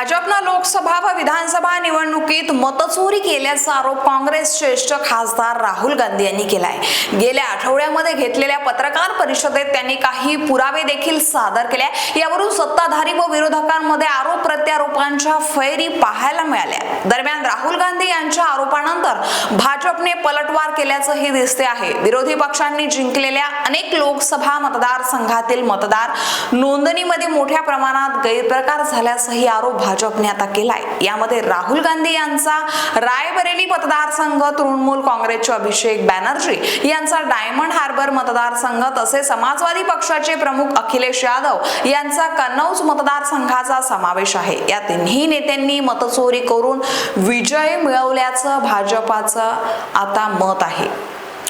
भाजपनं लोकसभा व विधानसभा निवडणुकीत मतचोरी केल्याचा आरोप काँग्रेस ज्येष्ठ खासदार राहुल गांधी यांनी केलाय. गेल्या आठवड्यामध्ये घेतलेल्या पत्रकार परिषदेत त्यांनी काही पुरावे देखील सादर केले यावरून सत्ताधारी व विरोधकांमध्ये आरोप प्रत्यारोपांच्या फैरी पाहायला मिळाल्या. दरम्यान राहुल गांधी यांच्या आरोपानंतर भाजपने पलटवार केल्याचंही दिसते आहे. विरोधी पक्षांनी जिंकलेल्या अनेक लोकसभा मतदारसंघातील मतदार नोंदणीमध्ये मोठ्या प्रमाणात गैरप्रकार झाल्याचाही आरोप भाजपने आता केलाय. यामध्ये राहुल गांधी यांचा रायबरेली मतदारसंघ तृणमूल काँग्रेसचे अभिषेक बॅनर्जी यांचा डायमंड हार्बर मतदारसंघ तसेच समाजवादी पक्षाचे प्रमुख अखिलेश यादव यांचा कन्नौज मतदारसंघाचा समावेश आहे. या तिन्ही नेत्यांनी मतचोरी करून विजय मिळवल्याचं भाजपाचं आता मत आहे.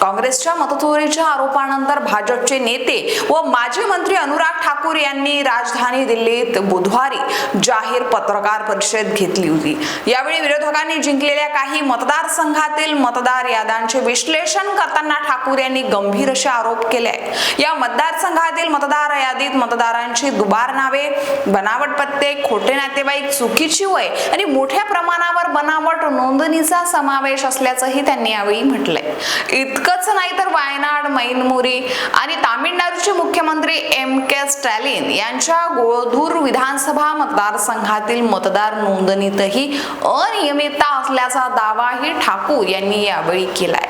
काँग्रेसच्या मतचोरीच्या आरोपानंतर भाजपचे नेते व माजी मंत्री अनुराग ठाकूर यांनी राजधानी दिल्लीत बुधवारी जाहीर पत्रकार परिषद घेतली होती. यावेळी विरोधकांनी जिंकलेल्या काही मतदारसंघातील मतदार याद्यांचे विश्लेषण करताना ठाकूर यांनी गंभीर असे आरोप केले आहेत. या मतदारसंघातील मतदार यादीत मतदारांची दुबार नावे बनावट पत्ते खोटे नातेवाईक चुकीची वय आणि मोठ्या प्रमाणावर बनावट नोंदणीचा समावेश असल्याचंही त्यांनी यावेळी म्हटलंय. इतकंच नाही तर वायनाड मैनमुरी आणि तामिळनाडूचे मुख्यमंत्री एम के स्टॅलिन यांच्या गोळधूर विधानसभा मतदारसंघातील मतदार नोंदणीतही अनियमितता असल्याचा दावाही ठाकूर यांनी यावेळी केलाय.